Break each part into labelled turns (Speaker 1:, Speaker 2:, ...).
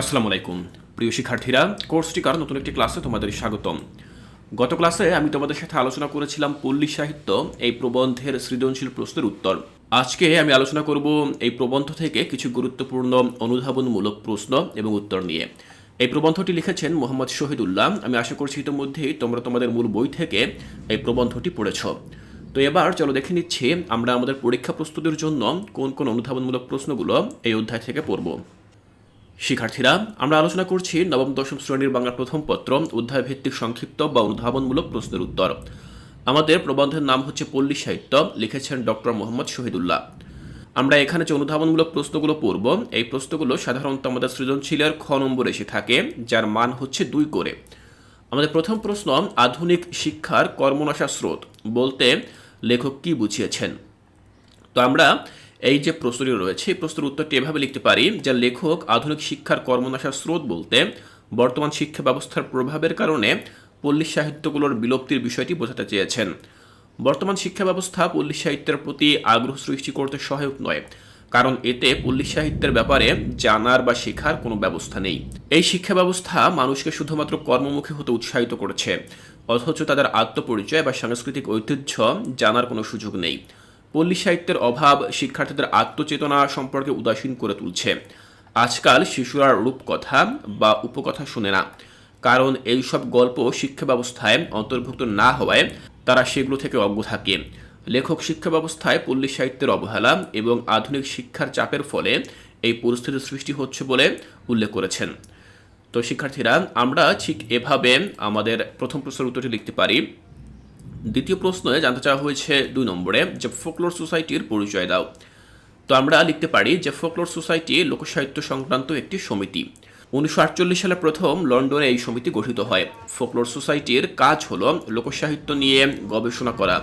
Speaker 1: আসসালামু আলাইকুম। প্রিয় শিক্ষার্থীরা কোর্সটিকার নতুন একটি ক্লাসে তোমাদের স্বাগতম। গত ক্লাসে আমি তোমাদের সাথে আলোচনা করেছিলাম পল্লী সাহিত্য, এই প্রবন্ধের সৃজনশীল প্রশ্নের উত্তর। আজকে আমি আলোচনা করব এই প্রবন্ধ থেকে কিছু গুরুত্বপূর্ণ, অনুধাবনমূলক প্রশ্ন এবং উত্তর নিয়ে। এই প্রবন্ধটি লিখেছেন মোহাম্মদ শহীদুল্লাহ। আমি আশা করছি ইতিমধ্যেই তোমরা তোমাদের মূল বই থেকে এই প্রবন্ধটি পড়েছ। তো এবার চলো দেখে নিচ্ছি, আমরা আমাদের পরীক্ষা প্রস্তুতির জন্য কোন কোন অনুধাবনমূলক প্রশ্নগুলো এই অধ্যায় থেকে পড়ব। শিক্ষার্থীরা, আমরা আলোচনা করছি নবম, দশম শ্রেণির বাংলা প্রথম পত্র অধ্যায় ভিত্তিক সংক্ষিপ্ত বা অনুধাবনমূলক প্রশ্নের উত্তর। আমাদের প্রবন্ধের নাম হচ্ছে পল্লী সাহিত্য, লিখেছেন ডক্টর মোহাম্মদ শহীদুল্লাহ। আমরা এখানে যে অনুধাবনমূলক প্রশ্নগুলো পড়ব, এই প্রশ্নগুলো সাধারণত আমাদের সৃজনশীলের খ নম্বর এসে থাকে, যার মান হচ্ছে দুই করে। আমাদের প্রথম প্রশ্ন, আধুনিক শিক্ষার কর্মনাশা স্রোত বলতে লেখক কি বুঝিয়েছেন? তো আমরা এই যে প্রশ্নটি রয়েছে, এই প্রশ্নের উত্তরটি এভাবে লিখতে পারি যে লেখক আধুনিক শিক্ষার কর্মনাশার স্রোত বলতে বর্তমান শিক্ষা ব্যবস্থার প্রভাবের কারণে পল্লী সাহিত্যগুলোর বিলুপ্তির বিষয়টি বোঝাতে চেয়েছেন। বর্তমান শিক্ষা ব্যবস্থা পল্লী সাহিত্যের প্রতি আগ্রহ সৃষ্টি করতে সহায়ক নয়, কারণ এতে পল্লী সাহিত্যের ব্যাপারে জানার বা শেখার কোনো ব্যবস্থা নেই। এই শিক্ষা ব্যবস্থা মানুষকে শুধুমাত্র কর্মমুখী হতে উৎসাহিত করেছে, অথচ তাদের আত্মপরিচয় বা সাংস্কৃতিক ঐতিহ্য জানার কোনো সুযোগ নেই। পল্লী সাহিত্যের অভাব শিক্ষার্থীদের আত্মচেতনা সম্পর্কে উদাসীন করে তুলছে। আজকাল শিশুরা রূপকথা বা উপকথা শোনে না। কারণ এইসব গল্প শিক্ষা ব্যবস্থায় অন্তর্ভুক্ত না হওয়ায় তারা সেগুলো থেকে অজ্ঞ থাকে। লেখক শিক্ষা ব্যবস্থায় পল্লী সাহিত্যের অবহেলা এবং আধুনিক শিক্ষার চাপের ফলে এই পরিস্থিতি সৃষ্টি হচ্ছে বলে উল্লেখ করেছেন। তো শিক্ষার্থীরা, আমরা ঠিক এভাবে আমাদের প্রথম প্রশ্নের উত্তরটি লিখতে পারি। দ্বিতীয় প্রশ্নে জানতে চাওয়া হয়েছে দুই নম্বরে যে ফোকলোর সোসাইটির পরিচয় দাও। তো আমরা লিখতে পারি যে ফোকলোর সোসাইটি লোকসাহিত্য সংক্রান্ত একটি সমিতি। উনিশশো আটচল্লিশ সালে প্রথম লন্ডনে এই সমিতি গঠিত হয়। ফোকলোর সোসাইটির কাজ হলো লোকসাহিত্য নিয়ে গবেষণা করা,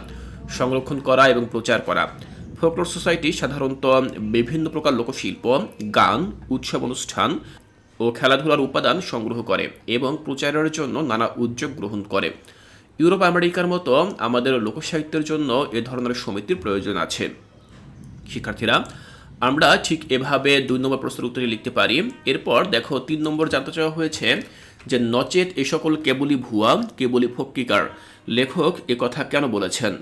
Speaker 1: সংরক্ষণ করা এবং প্রচার করা। ফোকলোর সোসাইটি সাধারণত বিভিন্ন প্রকার লোকশিল্প, গান, উৎসব অনুষ্ঠান ও খেলাধুলার উপাদান সংগ্রহ করে এবং প্রচারের জন্য নানা উদ্যোগ গ্রহণ করে। ইউরোপ আমেরিকার মতো আমাদের লোকসাহিত্যের জন্য এ ধরনের সমিতির প্রয়োজন আছে। শিক্ষার্থীরা, আমরা ঠিক এভাবে দুই নম্বর প্রশ্নের উত্তরে লিখতে পারি। এরপর দেখো, তিন নম্বর জানতে চাওয়া হয়েছে যে, নচেত এ সকল কেবলই ভুয়া কেবলই ফক্কিকার লেখক এ কথা কেন বলেছেন?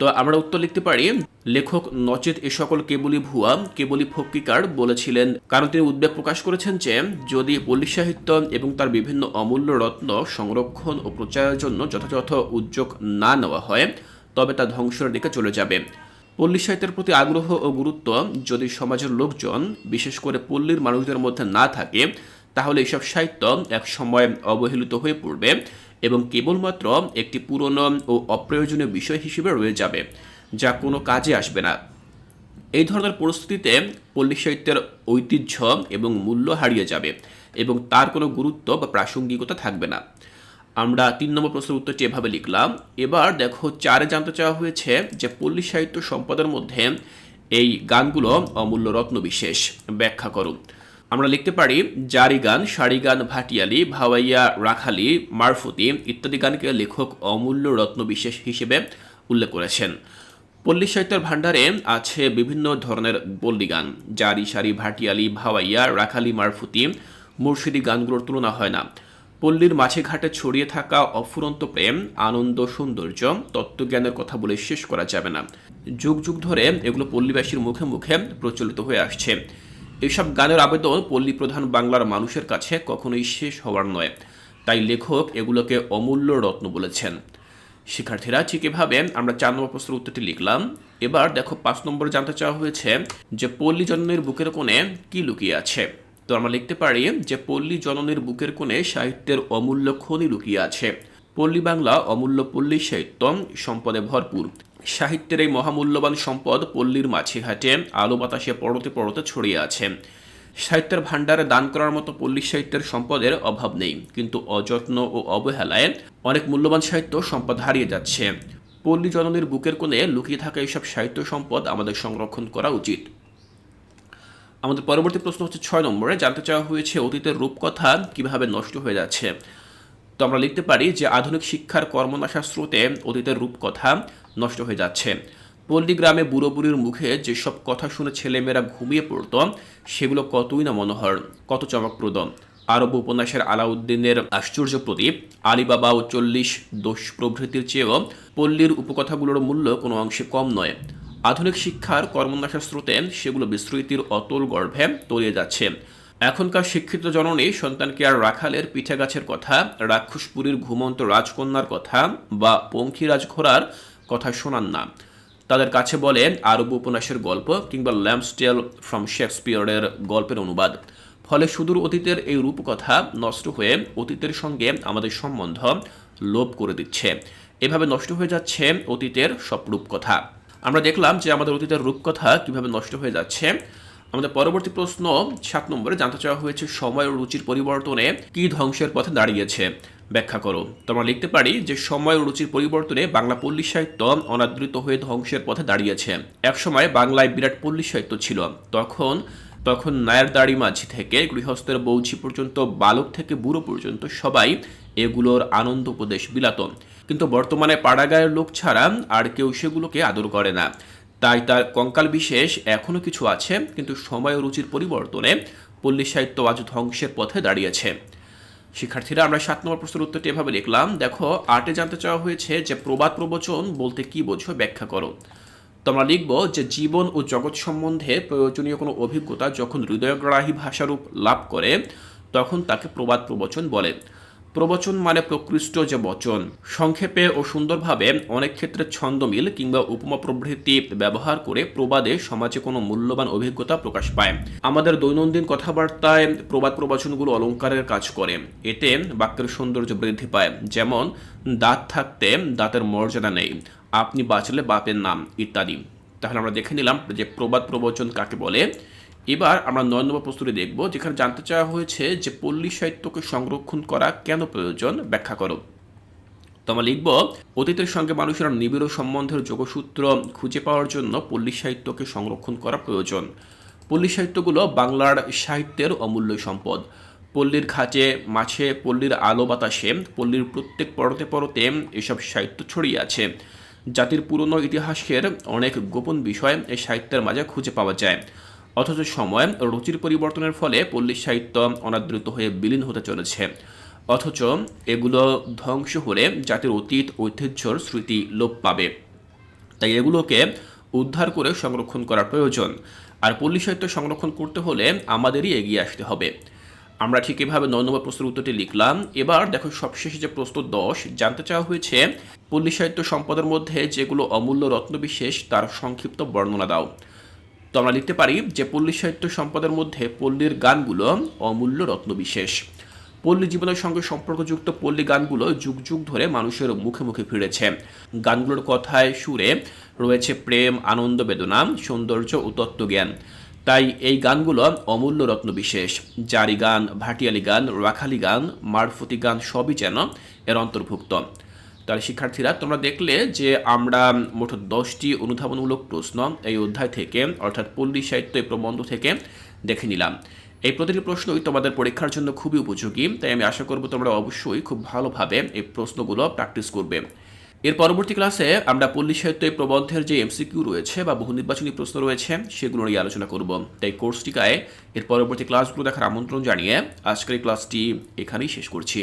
Speaker 1: তো আমরা উত্তর লিখতে পারি, লেখক নচেত এ সকল কেবলই ভুয়া কেবলই ফক্কিকার বলেছিলেন। কারণ তিনি উদ্বেগ প্রকাশ করেছেন যে, যদি পল্লী সাহিত্য এবং তার বিভিন্ন অমূল্য রত্ন সংরক্ষণ ও প্রচারের জন্য যথাযথ উদ্যোগ না নেওয়া হয়, তবে তা ধ্বংসের দিকে চলে যাবে। পল্লী সাহিত্যের প্রতি আগ্রহ ও গুরুত্ব যদি সমাজের লোকজন, বিশেষ করে পল্লীর মানুষদের মধ্যে না থাকে, তাহলে এসব সাহিত্য এক সময় অবহেলিত হয়ে পড়বে। এবং কেবলমাত্র একটি পুরনো ও অপ্রয়োজনীয় বিষয় হিসেবে রয়ে যাবে, যা কোনো কাজে আসবে না। এই ধরনের পরিস্থিতিতে পল্লী সাহিত্যের ঐতিহ্য এবং মূল্য হারিয়ে যাবে এবং তার কোনো গুরুত্ব বা প্রাসঙ্গিকতা থাকবে না। আমরা তিন নম্বর প্রশ্নের উত্তরটি এভাবে লিখলাম, এবার দেখো চারে জানতে চাওয়া হয়েছে যে পল্লী সাহিত্য সম্পদের মধ্যে এই গানগুলো অমূল্য রত্ন বিশেষ ব্যাখ্যা করুন। আমরা লিখতে পারি জারি গান সারি গান ভাটিয়ালি, ভাওয়াইয়া, রাখালি, মারফতি ইত্যাদি গানকে লেখক অমূল্য রত্ন বিশেষ হিসেবে উল্লেখ করেছেন। পল্লী সাহিত্যের ভাণ্ডারে আছে বিভিন্ন ধরনের পল্লী গান। জারি, সারি, ভাটিয়ালি, ভাওয়াইয়া, রাখালি, মারফুতি মুর্শিদি গানগুলোর তুলনা হয় না। পল্লীর মাঝে ঘাটে ছড়িয়ে থাকা অফুরন্ত প্রেম, আনন্দ, সৌন্দর্য, তত্ত্বজ্ঞানের কথা বলে শেষ করা যাবে না। যুগ যুগ ধরে এগুলো পল্লীবাসীর মুখে মুখে প্রচলিত হয়ে আসছে। এসব গানের আবেদন পল্লী প্রধান বাংলার মানুষের কাছে কখনোই শেষ হওয়ার নয়। তাই লেখক এগুলোকে অমূল্য রত্ন বলেছেন। শিক্ষার্থীরা ঠিক এভাবে আমরা চার নম্বর প্রশ্নের উত্তরটি লিখলাম। এবার দেখো পাঁচ নম্বর জানতে চাওয়া হয়েছে যে পল্লী জননীর বুকের কোণে কি লুকিয়ে আছে? তো আমরা লিখতে পারি যে পল্লী জননীর বুকের কোণে সাহিত্যের অমূল্য খনি লুকিয়ে আছে। পল্লী বাংলা অমূল্য পল্লী সাহিত্য সম্পদে ভরপুর। সাহিত্যের এই মহামূল্যবান সম্পদ পল্লীর মাঝে ঘাটে আলো বাতাসে পড়তে পড়তে ছড়িয়ে আছে। সাহিত্যের ভাণ্ডারে দান করার মতো পল্লী সাহিত্যের সম্পদের অভাব নেই, কিন্তু অযত্ন ও অবহেলায় অনেক মূল্যবান সাহিত্য সম্পদ হারিয়ে যাচ্ছে। পল্লী জননীর বুকের কোণে লুকিয়ে থাকা এইসব সাহিত্য সম্পদ আমাদের সংরক্ষণ করা উচিত। আমাদের পরবর্তী প্রশ্ন হচ্ছে ছয় নম্বরে, জানতে চাওয়া হয়েছে অতীতের রূপকথা কীভাবে নষ্ট হয়ে যাচ্ছে। তো আমরা লিখতে পারি যে আধুনিক শিক্ষার কর্মনাশা স্রোতে অতীতের রূপকথা নষ্ট হয়ে যাচ্ছে। পল্লী গ্রামে বুড়ো বুড়ির মুখে যেসব কথা শুনে ছেলেমেয়েরা ঘুমিয়ে পড়তো, সেগুলো কতই না মনোহর, কত চমকপ্রদ। আরব উপন্যাসের আলাউদ্দিনের আশ্চর্য প্রদীপ, আলিবাবা ও চল্লিশ দোষ প্রভৃতির চেয়েও পল্লীর উপকথাগুলোর মূল্য কোনো অংশে কম নয়। আধুনিক শিক্ষার কর্মন্যাসের স্রোতে সেগুলো বিস্তৃতির অতল গর্ভে তলিয়ে যাচ্ছে। এখনকার শিক্ষিত জননী সন্তানকে আর রাখালের পিঠে গাছের কথা, রাক্ষসপুরীর ঘুমন্ত রাজকন্যার কথা বা পঙ্খিরাজ ঘোড়ার কথা শোনান না। তাদের কাছে বলে আরব উপন্যাসের গল্প কিংবা ল্যাম্পস্টেল ফ্রম শেক্সপিয়ারের গল্পের অনুবাদ। ফলে সুদূর অতীতের এই রূপকথা নষ্ট হয়ে অতীতের সঙ্গে আমাদের সম্বন্ধ লোপ করে দিচ্ছে। এভাবে নষ্ট হয়ে যাচ্ছে অতীতের সব রূপকথা। আমরা দেখলাম যে আমাদের অতীতের রূপকথা কীভাবে নষ্ট হয়ে যাচ্ছে। আমাদের পরবর্তী প্রশ্ন, সাত নম্বরে জানতে চাওয়া হয়েছে সময় ও রুচির পরিবর্তনে কি ধ্বংসের পথে দাঁড়িয়েছে? ব্যাখ্যা করো। তোমরা লিখতে পারি যে সময় ও রুচির পরিবর্তনে বাংলা পল্লী সাহিত্য অনাদৃত হয়ে ধ্বংসের পথে দাঁড়িয়েছে। একসময় বাংলায় বিরাট পল্লী সাহিত্য ছিল। তখন তখন নায়ের দাড়ি মাঝি থেকে গৃহস্থের বৌঝি পর্যন্ত, বালক থেকে বুড়ো পর্যন্ত সবাই এগুলোর আনন্দ উপদেশ বিলাত। কিন্তু বর্তমানে পাড়াগায়ের লোক ছাড়া আর কেউ সেগুলোকে আদর করে না। তাই তার কঙ্কাল বিশেষ এখনও কিছু আছে, কিন্তু সময় ও রুচির পরিবর্তনে পল্লী সাহিত্য আজ ধ্বংসের পথে দাঁড়িয়েছে। শিক্ষার্থীরা, আমরা সাত নম্বর প্রশ্নের উত্তরটি এভাবে লিখলাম। দেখো আটে জানতে চাওয়া হয়েছে যে প্রবাদ প্রবচন বলতে কি বোঝো ব্যাখ্যা করো। তো আমরা লিখব যে জীবন ও জগৎ সম্বন্ধে প্রয়োজনীয় কোনো অভিজ্ঞতা যখন হৃদয়গ্রাহী ভাষারূপ লাভ করে, তখন তাকে প্রবাদ প্রবচন বলে। প্রবচন মানে প্রকৃষ্ট যে বচন। সংক্ষেপে ও সুন্দরভাবে অনেক ক্ষেত্রে ছন্দমিল কিংবা উপমা প্রভৃতি ব্যবহার করে প্রবাদে সমাজে কোনো মূল্যবান অভিজ্ঞতা প্রকাশ পায়। আমাদের দৈনন্দিন কথাবার্তায় প্রবাদ প্রবচনগুলো অলংকারের কাজ করে। এতে বাক্যের সৌন্দর্য বৃদ্ধি পায়। যেমন, দাঁত থাকতে দাঁতের মর্যাদা নেই। আপনি বাঁচলে বাপের নাম, ইত্যাদি। তাহলে আমরা দেখে নিলাম যে প্রবাদ প্রবচন কাকে বলে? এবার আমরা নয় নম্বর প্রস্তুতি দেখব, যেখানে জানতে চাওয়া হয়েছে যে পল্লী সাহিত্যকে সংরক্ষণ করা কেন প্রয়োজন, ব্যাখ্যা করো। তো আমরা লিখব, অতীতের সঙ্গে মানুষের নিবিড় সম্বন্ধের যোগসূত্র খুঁজে পাওয়ার জন্য পল্লী সাহিত্যকে সংরক্ষণ করা প্রয়োজন। পল্লী সাহিত্যগুলো বাংলার সাহিত্যের অমূল্য সম্পদ। পল্লীর ঘাটে মাছে, পল্লীর আলো বাতাসে, পল্লীর প্রত্যেক পরতে পরতে এসব সাহিত্য ছড়িয়ে আছে। জাতির পুরনো ইতিহাসের অনেক গোপন বিষয় এই সাহিত্যের মাঝে খুঁজে পাওয়া যায়। অথচ সময় রুচির পরিবর্তনের ফলে পল্লী সাহিত্য অনাদৃত হয়ে বিলীন হতে চলেছে। অথচ এগুলো ধ্বংস হলে জাতির অতীত, ঐতিহ্যর স্মৃতি লোপ পাবে। তাই এগুলোকে উদ্ধার করে সংরক্ষণ করা প্রয়োজন। আর পল্লী সাহিত্য সংরক্ষণ করতে হলে আমাদেরই এগিয়ে আসতে হবে। আমরা ঠিক এভাবে নয় নম্বর প্রশ্নের উত্তরটি লিখলাম। এবার দেখো সবশেষে যে প্রশ্ন দশ, জানতে চাওয়া হয়েছে, পল্লী সাহিত্য সম্পদের মধ্যে যেগুলো অমূল্য রত্নবিশেষ, তার সংক্ষিপ্ত বর্ণনা দাও। তো আমরা লিখতে পারি যে পল্লী সাহিত্য সম্পদের মধ্যে পল্লীর গানগুলো অমূল্য রত্নবিশেষ। পল্লী জীবনের সঙ্গে সম্পর্কযুক্ত পল্লী গানগুলো যুগ যুগ ধরে মানুষের মুখে মুখে ফিরেছে। গানগুলোর কথায় সুরে রয়েছে প্রেম, আনন্দ, বেদনা, সৌন্দর্য ও তত্ত্বজ্ঞান। তাই এই গানগুলো অমূল্য রত্ন বিশেষ জারি গান, ভাটিয়ালি গান, রাখালি গান, মারফতি গান সবই যেন এর অন্তর্ভুক্ত। তাহলে শিক্ষার্থীরা, তোমরা দেখলে যে আমরা মোট দশটি অনুধাবনমূলক প্রশ্ন এই অধ্যায় থেকে, অর্থাৎ পল্লী সাহিত্য এই প্রবন্ধ থেকে দেখে নিলাম। এই প্রতিটি প্রশ্নই তোমাদের পরীক্ষার জন্য খুবই উপযোগী, তাই আমি আশা করব তোমরা অবশ্যই খুব ভালোভাবে এই প্রশ্নগুলো প্র্যাকটিস করবে। এর পরবর্তী ক্লাসে আমরা পল্লী সাহিত্য এই প্রবন্ধের যে এমসিকিউ রয়েছে বা বহু নির্বাচনী প্রশ্ন রয়েছে, সেগুলো নিয়ে আলোচনা করব। তাই কোর্সটিকায় এর পরবর্তী ক্লাসগুলো দেখার আমন্ত্রণ জানিয়ে আজকের ক্লাসটি এখানেই শেষ করছি।